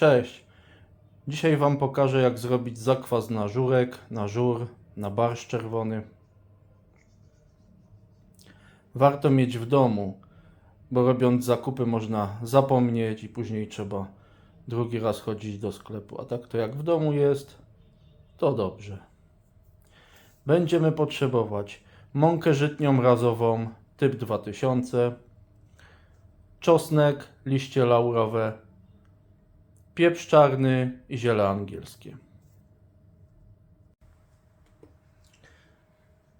Cześć. Dzisiaj Wam pokażę jak zrobić zakwas na żurek, na żur, na barszcz czerwony. Warto mieć w domu, bo robiąc zakupy można zapomnieć i później trzeba drugi raz chodzić do sklepu. A tak to jak w domu jest, to dobrze. Będziemy potrzebować mąkę żytnią razową typ 2000, czosnek, liście laurowe, pieprz czarny i ziele angielskie.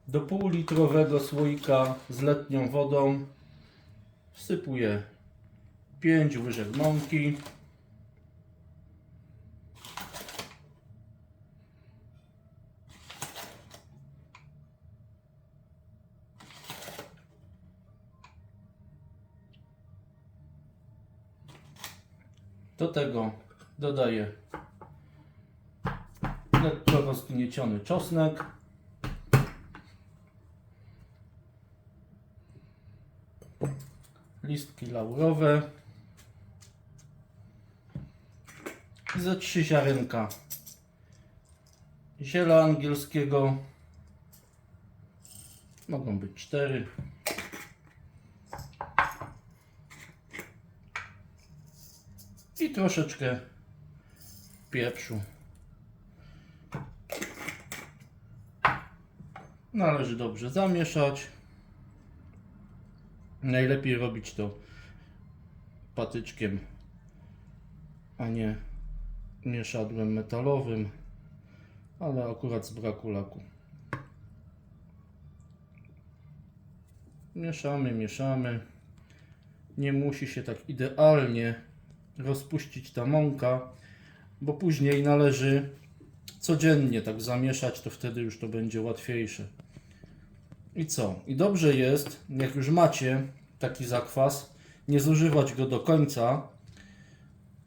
Do półlitrowego słoika z letnią wodą wsypuję 5 łyżek mąki. Do tego dodaję lekko rozgnieciony czosnek. Listki laurowe. I ze trzy ziarenka ziela angielskiego. Mogą być cztery. I troszeczkę pieprzu. Należy dobrze zamieszać. Najlepiej robić to patyczkiem, a nie mieszadłem metalowym, ale akurat z braku laku. Mieszamy, mieszamy. Nie musi się tak idealnie rozpuścić ta mąka, bo później należy codziennie tak zamieszać, to wtedy już to będzie łatwiejsze. I co? I dobrze jest, jak już macie taki zakwas, nie zużywać go do końca,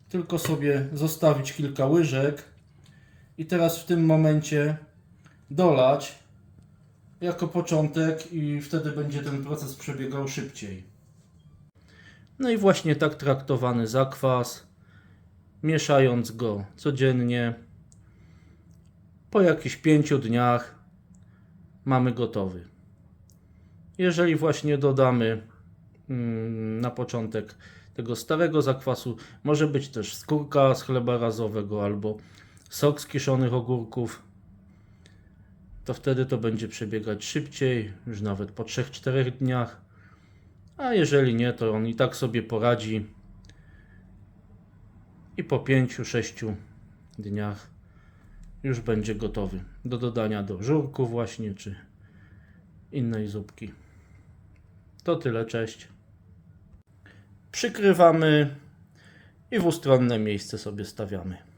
tylko sobie zostawić kilka łyżek i teraz w tym momencie dolać jako początek i wtedy będzie ten proces przebiegał szybciej. No i właśnie tak traktowany zakwas, mieszając go codziennie, po jakichś pięciu dniach mamy gotowy. Jeżeli właśnie dodamy mm, na początek tego starego zakwasu, może być też skórka z chleba razowego albo sok z kiszonych ogórków, to wtedy to będzie przebiegać szybciej, już nawet po 3-4 dniach. A jeżeli nie, to on i tak sobie poradzi i po 5-6 dniach już będzie gotowy do dodania do żurku właśnie, czy innej zupki. To tyle, cześć. Przykrywamy i w ustronne miejsce sobie stawiamy.